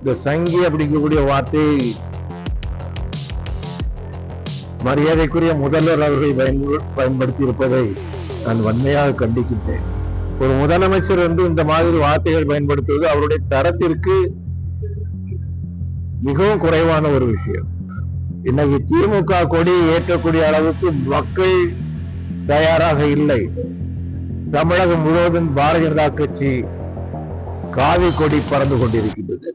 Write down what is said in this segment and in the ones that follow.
இந்த சங்கி அப்படிங்கக்கூடிய வார்த்தை மரியாதைக்குரிய முதல்வர் அவர்கள் பயன்படுத்தி இருப்பதை நான் வன்மையாக கண்டிக்கின்றேன். ஒரு முதலமைச்சர் வந்து இந்த மாதிரி வார்த்தைகள் பயன்படுத்துவது அவருடைய தரத்திற்கு மிகவும் குறைவான ஒரு விஷயம். இன்னைக்கு திமுக கொடி ஏற்றக்கூடிய அளவுக்கு மக்கள் தயாராக இல்லை. தமிழகம் முழுவதும் பாரதிய ஜனதா கட்சி காவி கொடி பறந்து கொண்டிருக்கின்றது.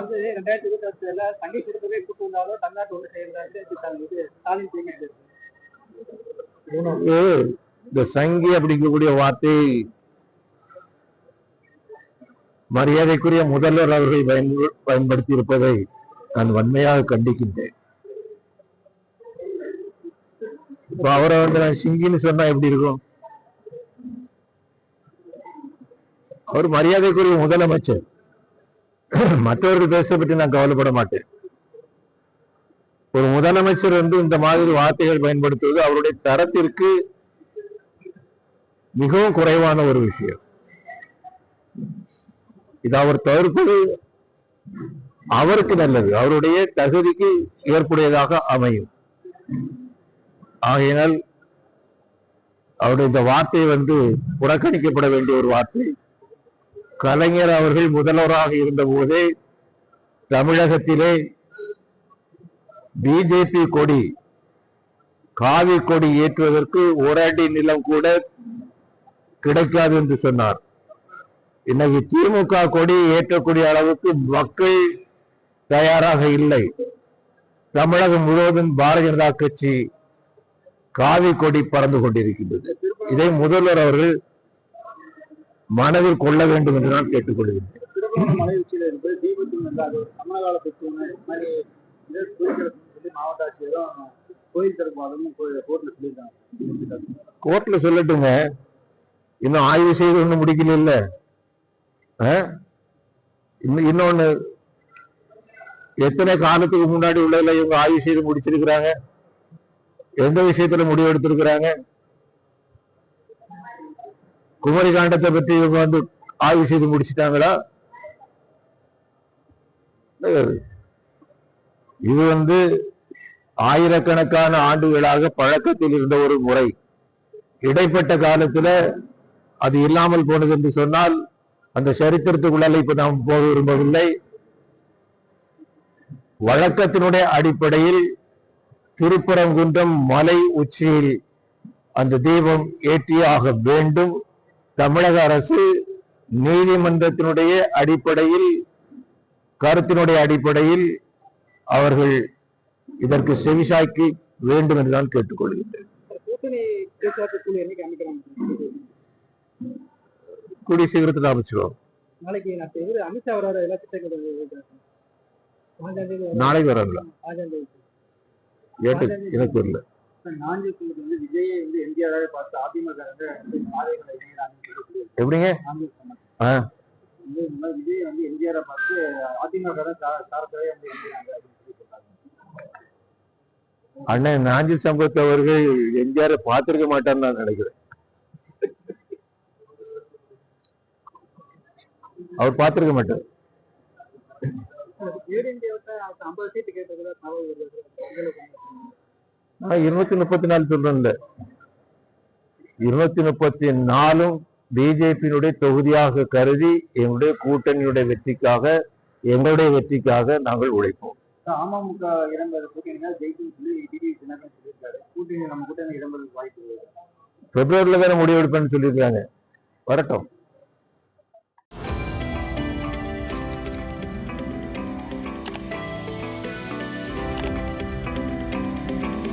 வந்து ரெண்டாயிரத்தி இருபத்தி அஞ்சுல தண்ணி கொடுக்கவே கூட்டு வந்தாலும் தமிழ்நாட்டு ஒன்று செய்யறதாச்சு ஸ்டாலின் பேசிட்டு உனக்கு இந்த சங்கி அப்படிங்கக்கூடிய வார்த்தை மரியாதைக்குரிய முதல்வர் அவர்கள் பயன்படுத்தி இருப்பதை நான் வன்மையாக கண்டிக்கின்றேன். இப்ப அவரை வந்து நான் சிங்கின்னு சொன்னா எப்படி இருக்கும்? அவர் மரியாதைக்குரிய முதலமைச்சர். மற்றவர்கள் பேச பற்றி நான் கவலைப்பட மாட்டேன். ஒரு முதலமைச்சர் வந்து இந்த மாதிரி வார்த்தைகள் பயன்படுத்துவது அவருடைய தரத்திற்கு மிகவும் குறைவான ஒரு விஷயம். இது அவர் தவிர்ப்பது அவருக்கு நல்லது. அவருடைய தகுதிக்கு ஏற்புடையதாக அமையும். ஆகையினால் அவருடைய இந்த வார்த்தை வந்து புறக்கணிக்கப்பட வேண்டிய ஒரு வார்த்தை. கலைஞர் அவர்கள் முதல்வராக இருந்தபோதே தமிழகத்திலே பிஜேபி கொடி காவி கொடி ஏற்றுவதற்கு ஒரு அடி நிலம் கூட கிடைக்காது என்று சொன்னார். இன்னைக்கு திமுக கொடி ஏற்றக்கூடிய அளவுக்கு மக்கள் தயாராக இல்லை. தமிழகம் முழுவதும் பாரதிய ஜனதா கட்சி காவி கொடி பறந்து கொண்டிருக்கின்றது. இதை முதல்வர் அவர்கள் மனதில் கொள்ள வேண்டும் என்று நான் கேட்டுக்கொள்கிறேன். மாவட்ட ஆட்சியரும் கோயில் தரப்பாளரும் கோர்ட்ல சொல்லியிருக்காங்க கோர்ட்ல சொல்லட்டுங்க. இன்னும் ஆய்வு செய்து ஒண்ணும் முடிக்கல இல்ல இன்னும் இன்னொன்னு எத்தனை காலத்துக்கு முன்னாடி உள்ளதுல இவங்க ஆய்வு செய்து முடிச்சிருக்கிறாங்க? எந்த விஷயத்துல முடிவு எடுத்திருக்கிறாங்க குமரி காண்டத்தை பற்றி இவங்க வந்து ஆய்வு செய்து முடிச்சிட்டாங்களா? இது வந்து ஆயிரக்கணக்கான ஆண்டுகளாக பழக்கத்தில் இருந்த ஒரு முறை. இடைப்பட்ட காலத்துல அது இல்லாமல் போனது என்று சொன்னால் அந்த சரித்திரத்துக்குள்ள இப்ப நாம் போக விரும்பவில்லை. வழக்கத்தினுடைய அடிப்படையில் திருப்பரங்குன்றம் மலை உச்சியில் அந்த தீபம் ஏற்றியாக ஆக வேண்டும். தமிழக அரசு நீதிமன்றத்தினுடைய அடிப்படையில் கருத்தினுடைய அடிப்படையில் அவர்கள் இதற்கு செவிசாய்க்கு வேண்டும் என்று நான் கேட்டுக்கொள்கின்றேன். கூடிய சீக்கிரத்தில் அமைச்சிருவோம் நாளைக்கு. நாளைக்கு வராங்களா? எனக்கு தெரியல. எப்படிங்க. அண்ணன் நாஞ்சில் சம்பத் அவர்கள் எம்ஜிஆரை பார்த்திருக்க மாட்டார்னு நான் நினைக்கிறேன். அவர் பார்த்திருக்க மாட்டார். ஐம்பது சீட்டு கேட்டதுல. உங்களுக்கு நான் இருநூத்தி முப்பத்தி நாலு சொல்றேன்ல. இருநூத்தி முப்பத்தி நாலும் பிஜேபியினுடைய தொகுதியாக கருதி எங்களுடைய கூட்டணியுடைய வெற்றிக்காக எங்களுடைய வெற்றிக்காக நாங்கள் உழைப்போம். அமமுக இடம்பெற கூட்டணி. பிப்ரவரியில தானே முடிவெடுப்பேன்னு சொல்லியிருக்காங்க. வரட்டும்.